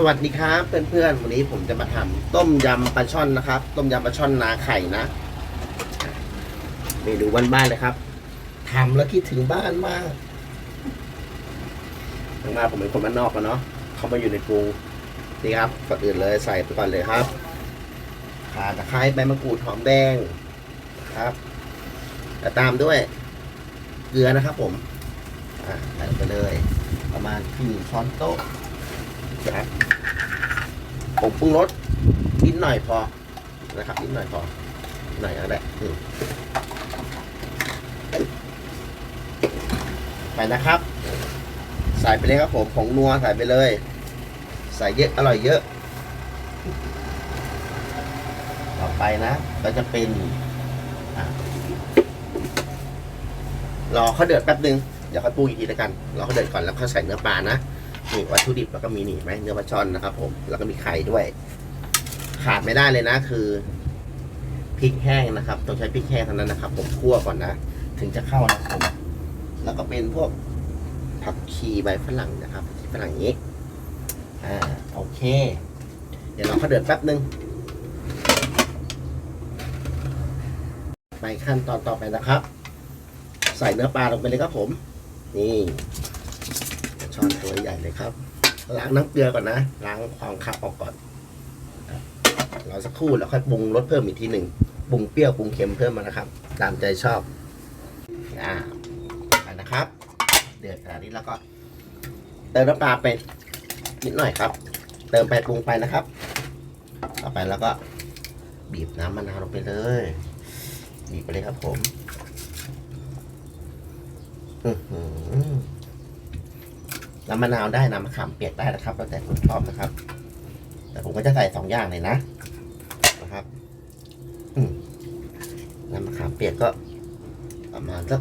สวัสดีครับเพื่อนๆวันนี้ผมจะมาทำต้มยำปลาช่อนนะครับ ต้มยำปลาช่อนนาไข่นะเมนูบ้านๆเลยครับทำแล้วคิดถึงบ้านมากถึงมาผมเป็นคนบ้านนอกอะเนาะเขามาอยู่ในกรุงนี่ครับก่อนอื่นเลยใส่ไปก่อนเลยครับข่าตะไคร้ใบมะกรูดหอมแดงครับแล้วตามด้วยเกลือนะครับ ผมอ่าใส่ไปเลย ประมาณครึ่งช้อนโต๊ะ นะผมปรุงรสนิดหน่อยพอนะครับนิดหน่อยพอหน่อยก็ได้ไปนะครับ ใส่ไปเลยครับผมผงนัวใส่ไปเลย ใส่เยอะอร่อยเยอะ ต่อไปนะก็จะเป็นรอเขาเดือดแป๊บนึงเดี๋ยวเขาปรุงอีกทีแล้วกันรอเขาเดือดก่อนแล้วเขาใส่เนื้อปลานะ นี่วัตถุดิบแล้วก็มีนี่ไหมเนื้อปลาช่อนนะครับ ผมแล้วก็มีไข่ด้วย ขาดไม่ได้เลยนะคือพริกแห้งนะครับต้องใช้พริกแห้งเท่านั้นนะครับ ผมคั่วก่อนนะถึงจะเข้านะครับผมแล้วก็เป็นพวกผักชีใบฝรั่งนะครับผักชีฝรั่งอย่างนี้อ่าโอเค เดี๋ยวเราเขาเดือดแป๊บนึงไปขั้นตอนต่อไปนะครับ ใส่เนื้อปลาลงไปเลยครับผม นี่ ช้อนตัวใหญ่เลยครับ ล้างน้ำเกลือก่อนนะ ล้างความคับออกก่อนรับเราสักครู่แล้วค่อยปรุงรสเพิ่มอีกทีหนึ่งปรุงเปรี้ยวปรุงเค็มเพิ่มมานะครับ ตามใจชอบอ่าไปนะครับ เดือดขนาดนี้แล้วก็ เติมน้ำปลาไปนิดหน่อยครับ เติมไปปรุงไปนะครับต่อไปแล้วก็บีบน้ำมะนาวลงไปเลยบีบไปเลยครับผม อือหือ น้ำมะนาวได้น้ำมะขามเปียกได้นะครับแล้วแต่คุณชอบนะครับ แต่ผมก็จะใส่สองอย่างเลยนะนะครับน้ำมะขามเปียกก็ประมาณสัก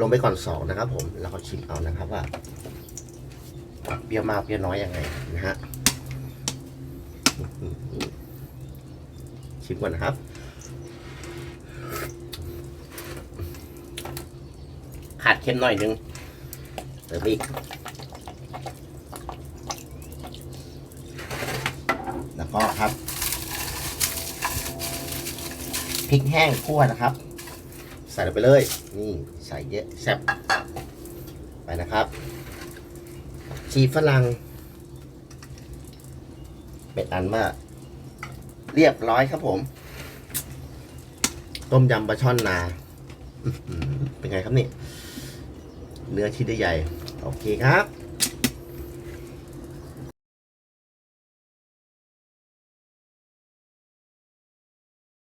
ลงไปก่อนสองนะครับ ผมแล้วก็ชิมเอานะครับว่าเปรี้ยวมากเปรี้ยวน้อยยังไงนะฮะชิมก่อนนะครับ ขาดเค็มหน่อยนึง ติมอีกแล้วก็ครับพริกแห้งคั่วนะครับ ใส่ลงไปเลย นี่ใส่เยอะแซ่บไปนะครับชีฝรั่งเป็นอันว่าเรียบร้อยครับผม ต้มยำปลาช่อนนา เป็นไงครับนี่ เนื้อชิ้นใหญ่ โอเคครับ